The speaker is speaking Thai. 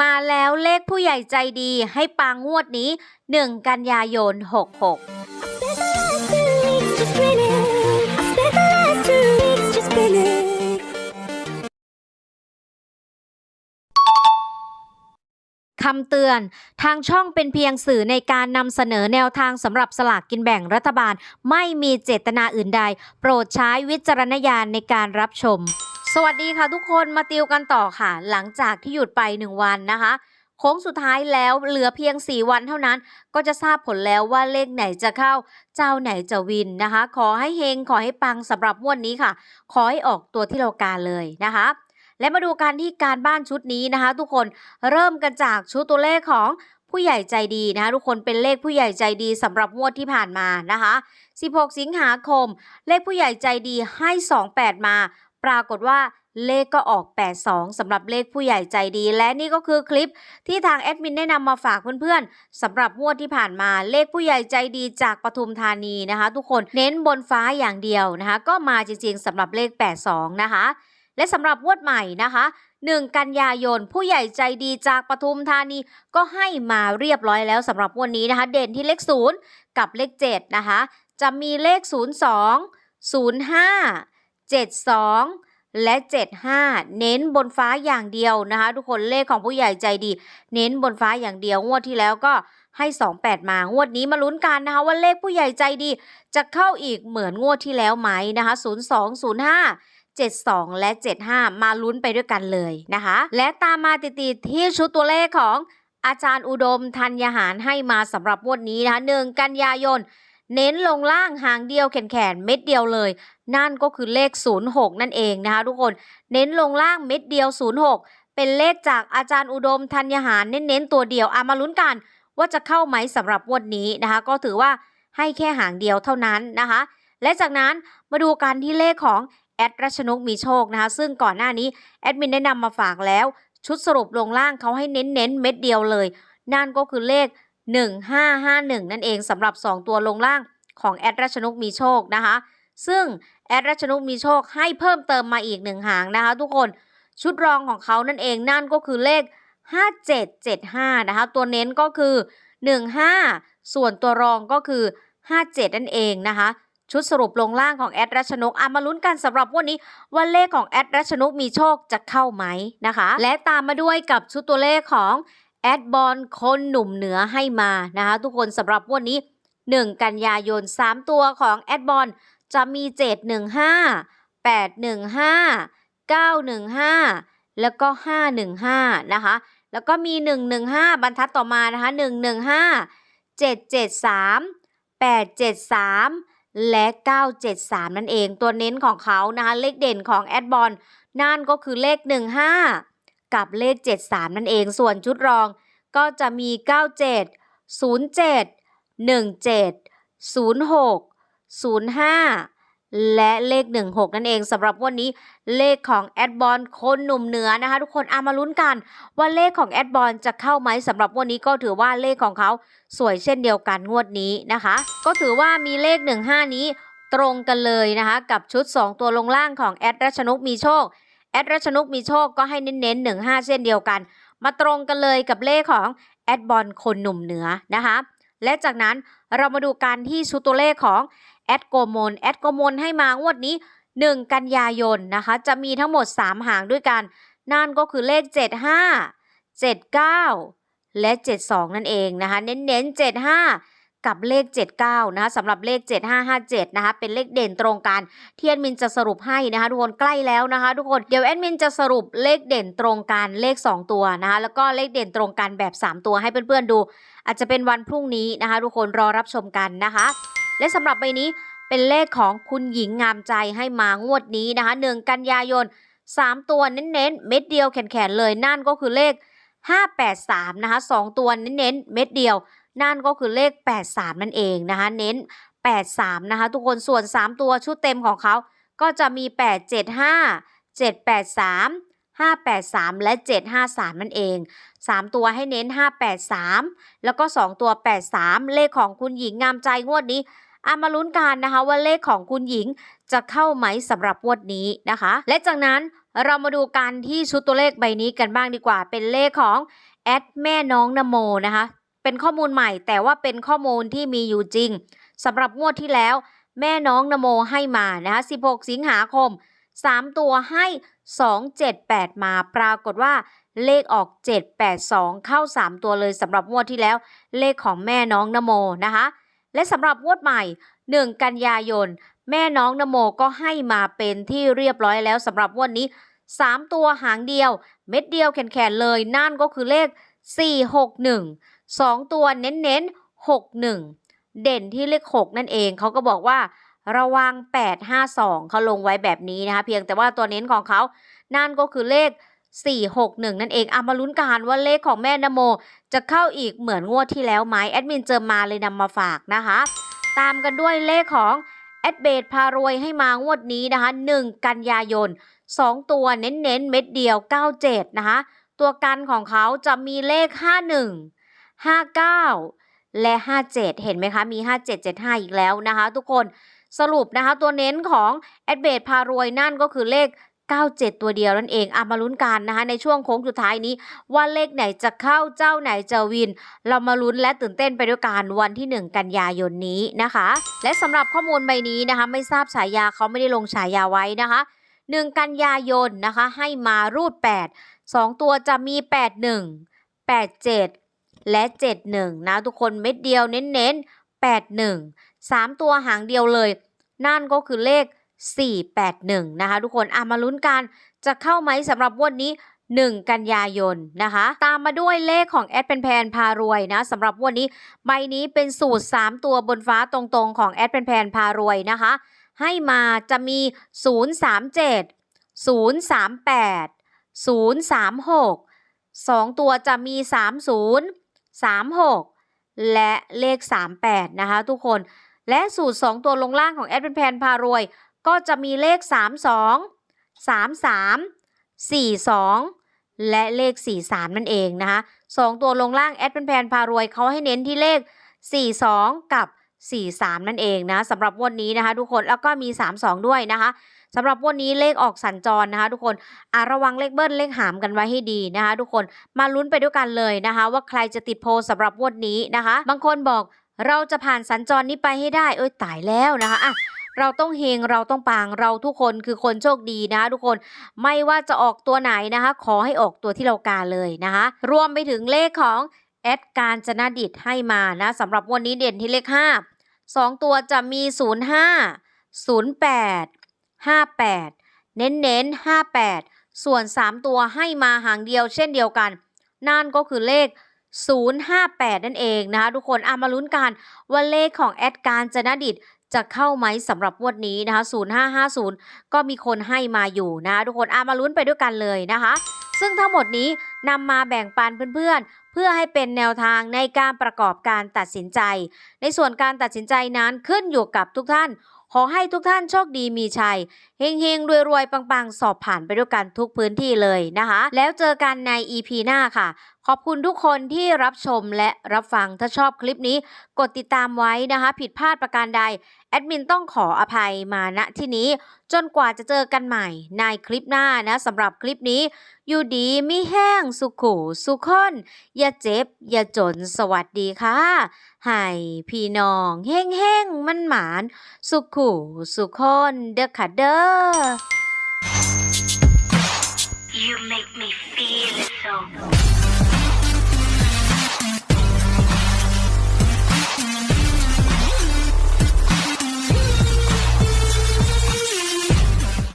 มาแล้วเลขผู้ใหญ่ใจดีให้ปางงวดนี้ 1 กันยายน 66คำเตือน ทางช่องเป็นเพียงสื่อในการนำเสนอแนวทางสำหรับสลากกินแบ่งรัฐบาล ไม่มีเจตนาอื่นใด โปรดใช้วิจารณญาณในการรับชม สวัสดีค่ะทุกคนมาติวกันต่อค่ะ หลังจากที่หยุดไป 1 วันนะคะ โค้งสุดท้ายแล้วเหลือเพียง 4 วันเท่านั้น ก็จะทราบผลแล้วว่าเลขไหนจะเข้า เจ้าไหนจะวินนะคะ ขอให้เฮงขอให้ปังสำหรับงวดนนี้ค่ะ ขอให้ออกตัวที่เราการเลยนะคะ และมาดูการที่การบ้านชุดนี้นะคะ ทุกคนเริ่มกันจากชุดตัวเลขของผู้ใหญ่ใจดีนะคะทุกคนเป็นเลขผู้ใหญ่ใจดีสำหรับงวดที่ผ่านมานะคะ 16 สิงหาคม เลขผู้ใหญ่ใจดีให้ 28 มา ปรากฏว่าเลขก็ออก 82สำหรับเลขผู้ใหญ่ใจดี และนี่ก็คือคลิปที่ทางแอดมินได้นำมาฝากเพื่อนๆสำหรับงวดที่ผ่านมาเลขผู้ใหญ่ใจดีจากปทุมธานีนะคะ ทุกคนเน้นบนฟ้าอย่างเดียวนะคะ ก็มาจริงๆสำหรับเลข 82 นะคะ และสำหรับงวดใหม่นะคะ1 กันยายนผู้ใหญ่ใจดีจากปทุมธานีก็ให้มาเรียบร้อยแล้วสำหรับงวันนี้นะคะ เด่นที่เลข 0 กับเลข 7 นะคะ จะมีเลข 02 05 72 และ 75 เน้นบนฟ้าอย่างเดียวนะคะ ทุกคนเลขของผู้ใหญ่ใจดี เน้นบนฟ้าอย่างเดียวงวดที่แล้วก็ให้ 28 มางวดนี้มาลุ้นกันนะคะว่าเลขผู้ใหญ่ใจดี จะเข้าอีกเหมือนงวดที่แล้วไหมนะคะ02 05 72 และ 75 มาลุ้นไปด้วยกันเลยนะคะ และตามมาติดๆที่ชุดตัวเลขของอาจารย์อุดมธัญญาหารให้มาสำหรับงวดนี้นะคะ1กันยายน เน้นลงล่างหางเดียวแขนๆเม็ดเดียวเลย นั่นก็คือเลข 06 นั่นเองนะคะทุกคน เน้นลงล่างเม็ดเดียว 06 เป็นเลขจากอาจารย์อุดมธัญญหารเน้นๆตัวเดียวอามาลุ้นกันว่าจะเข้าไหมสำหรับวดนี้นะคะ ก็ถือว่าให้แค่หางเดียวเท่านั้นนะคะ และจากนั้นมาดูกันที่เลขของแอดรัชนกมีโชคนะคะ ซึ่งก่อนหน้านี้แอดมินได้นำมาฝากแล้ว ชุดสรุปลงล่างเขาให้เน้นๆเม็ดเดียวเลย นั่นก็คือเลข 1551 นั่นเองสำหรับ 2 ตัวลงล่างของแอดรัชนกมีโชคนะคะ ซึ่งแอดรัชนกมีโชคให้เพิ่มเติมมาอีกหนึ่งหางนะคะทุกคนชุดรองของเขานั่นเองนั่นก็คือเลข 5775 นะคะ ตัวเน้นก็คือ 15 ส่วนตัวรองก็คือ 57 นั่นเองนะคะชุดสรุปลงล่างของแอดรัชนกอามาลุ้นกันสำหรับวันนี้ว่าเลขของแอดรัชนกมีโชคจะเข้าไหมนะคะ และตามมาด้วยกับชุดตัวเลขของ แอดบอลคนหนุ่มเหนือให้มานะคะทุกคนสำหรับวันนี้ 1 กันยายน 3 ตัวของแอดบอลจะมี 715 815 915 แล้วก็ 515 นะคะ แล้วก็มี 115 บรรทัดต่อมานะคะ 115 773 873 และ 973 นั่นเองตัวเน้นของเขานะคะ เลขเด่นของแอดบอลนั่นก็คือเลข 15 กับเลข 73 นั่นเอง ส่วนชุดรองก็จะมี 97 07 17 06 05 และเลข 16 นั่นเองสำหรับวันนี้เลขของแอดบอลคนหนุ่มเหนือนะคะ ทุกคนเอามาลุ้นกัน ว่าเลขของแอดบอลจะเข้าไหมสำหรับวันนี้ก็ถือว่าเลขของเขาสวยเช่นเดียวกันงวดนี้นะคะ ก็ถือว่ามีเลข 15 นี้ตรงกันเลยนะคะ กับชุด 2 ตัวลงล่างของแอดรัชนกมีโชค แอดรัชนุกมีโชคก็ให้เน้นๆ15เช่นเดียวกัน มาตรงกันเลยกับเลขของแอดบอลคนหนุ่มเหนือนะคะและจากนั้นเรามาดูการที่ชุดตัวเลขของแอดโกมลแอดโกมลให้มางวดนี้ 1 กันยายนนะคะจะมีทั้งหมด 3 หางด้วยกัน นั่นก็คือเลข 75 79 และ 72 นั่นเองนะคะเน้นๆ75 กับเลข 79 นะคะสำหรับเลข 7557 นะคะ เป็นเลขเด่นตรงกันที่แอดมินจะสรุปให้นะคะทุกคนใกล้แล้วนะคะ ทุกคนเดี๋ยวแอดมินจะสรุปเลขเด่นตรงกันเลข 2 ตัวนะคะ แล้วก็เลขเด่นตรงกันแบบ 3 ตัวให้เพื่อนๆดู อาจจะเป็นวันพรุ่งนี้นะคะ ทุกคนรอรับชมกันนะคะ และสำหรับใบนี้เป็นเลขของคุณหญิงงามใจให้มางวดนี้นะคะ1กันยายน 3 ตัวเน้นๆเม็ดเดียวแขนๆเลยนั่นก็คือเลข583นะคะ2ตัวเน้นๆเม็ดเดียว นั่นก็คือเลข 83 นั่นเองนะคะ เน้น 83 นะคะ ทุกคนส่วน 3 ตัวชุดเต็มของเขา ก็จะมี 875 783 583 และ 753 นั่นเอง 3 ตัวให้เน้น 583 แล้วก็ 2 ตัว 83 เลขของคุณหญิงงามใจงวดนี้อามาลุ้นกันนะคะว่าเลขของคุณหญิงจะเข้าไหมสำหรับงวดนี้นะคะ และจากนั้นเรามาดูกันที่ชุดตัวเลขใบนี้กันบ้างดีกว่า เป็นเลขของแอดแม่น้องนโมนะคะ เป็นข้อมูลใหม่ แต่ว่าเป็นข้อมูลที่มีอยู่จริงสำหรับงวดที่แล้ว แม่น้องนโมให้มานะคะ16 สิงหาคม 3 ตัวให้ 278 มาปรากฏว่าเลขออก 782 เข้า 3 ตัวเลยสำหรับงวดที่แล้ว เลขของแม่น้องนโมนะคะ และสำหรับงวดใหม่ 1 กันยายน แม่น้องนโมก็ให้มาเป็นที่เรียบร้อยแล้วสำหรับงวดนี้ 3 ตัวหางเดียว เม็ดเดียวแขนๆเลย นั่นก็คือเลข 461 2 ตัวเน้นๆ 61 เด่นที่เลข 6 นั่นเองเขาก็บอกว่าระวัง 852เขาลงไว้แบบนี้นะคะ เพียงแต่ว่าตัวเน้นของเขา นั่นก็คือเลข 461 นั่นเองเอามาลุ้นกันว่าเลขของแม่นโม จะเข้าอีกเหมือนงวดที่แล้วไหมแอดมินเจอมาเลยนำมาฝากนะคะ ตามกันด้วยเลขของแอดเบดพารวยให้มางวดนี้นะคะ 1 กันยายน 2 ตัวเน้นๆเม็ดเดียว 97 นะคะ ตัวกันของเขาจะมีเลข 51 59 และ 57 เห็นไหมคะ มี 5775 อีกแล้วนะคะ ทุกคนสรุปนะคะ ตัวเน้นของแอดเบดพารวยนั่นก็คือเลข 97 ตัวเดียวนั่นเองอามาลุ้นกันนะคะ ในช่วงโค้งสุดท้ายนี้ ว่าเลขไหนจะเข้าเจ้าไหนจะวิน เรามาลุ้นและตื่นเต้นไปด้วยกันวันที่ 1 กันยายนนี้นะคะ และสำหรับข้อมูลใบนี้นะคะ ไม่ทราบฉายาเขาไม่ได้ลงฉายาไว้นะคะ 1 กันยายนนะคะ ให้มารูด 8 2 ตัวจะมี 81 87 และ 71 นะทุกคนเม็ดเดียวเน้นๆ 81 3 ตัวหางเดียวเลย นั่นก็คือเลข 481 นะคะทุกคนอามาลุ้นกันจะเข้าไหมสำหรับวันนี้ 1 กันยายนนะคะ ตามมาด้วยเลขของแอดเป็นแพนพารวยนะสำหรับวันนี้ใบนี้เป็นสูตร 3 ตัวบนฟ้าตรงๆ ของแอดเป็นแพนพารวยนะคะ ให้มาจะมี 037 038 036 2 ตัวจะมี 30 36 และเลข 38 นะคะทุกคน และสูตร 2 ตัวลงล่างของแอดเป็นแพนพารวย ก็จะมีเลข 32 33 42 และเลข 43 นั่นเองนะคะ2ตัวลงล่างแอดเป็นแพนพารวยเขาให้เน้นที่เลข 42 กับ 43 นั่นเองนะสำหรับวันนี้นะคะทุกคนแล้วก็มี 32 ด้วยนะคะ สำหรับวันนี้เลขออกสัญจรนะคะ ทุกคนอะระวังเลขเบิ้ลเลขหามกันไว้ให้ดีนะคะ ทุกคนมาลุ้นไปด้วยกันเลยนะคะ ว่าใครจะติดโพลสำหรับวันนี้นะคะ บางคนบอกเราจะผ่านสัญจรนี้ไปให้ได้ เอ้ยตายแล้วนะคะอะเราต้องเฮงเราต้องปังเราทุกคนคือคนโชคดีนะคะทุกคนไม่ว่าจะออกตัวไหนนะคะ ขอให้ออกตัวที่เราการเลยนะคะ รวมไปถึงเลขของแอดการจนาดิตให้มานะสำหรับวันนี้เด่นที่เลข 5 2 ตัวจะมี 05 08 58 เน้นเน้น58 ส่วน 3 ตัวให้มาหางเดียวเช่นเดียวกัน นั่นก็คือเลข 058 นั่นเองนะคะทุกคนอามาลุ้นกันว่าเลขของแอดการจนดิตจะเข้าไหมสำหรับงวดนี้นะคะ 0550 ก็มีคนให้มาอยู่นะะทุกคนอามาลุ้นไปด้วยกันเลยนะคะ ซึ่งทั้งหมดนี้นำมาแบ่งปันเพื่อนๆ เพื่อให้เป็นแนวทางในการประกอบการตัดสินใจ ในส่วนการตัดสินใจนั้นขึ้นอยู่กับทุกท่าน ขอให้ทุกท่านโชคดีมีชัยเฮงๆ รวยๆ ปังๆ สอบผ่านไปด้วยกันทุกพื้นที่เลยนะคะ แล้วเจอกันใน EP หน้าค่ะขอบคุณทุกคนที่รับชมและรับฟัง ถ้าชอบคลิปนี้กดติดตามไว้นะคะ ผิดพลาดประการใด แอดมินต้องขออภัยมาณที่นี้ จนกว่าจะเจอกันใหม่ในคลิปหน้านะสำหรับคลิปนี้ อยู่ดีมิแห้งสุขุสุขคนอย่าเจ็บ อย่าจนสวัสดีค่ะให้พี่น้อง เฮ่งเฮ่งมันหมาน สุขุสุขคนเด้อค่ะเด้อ You make me feel so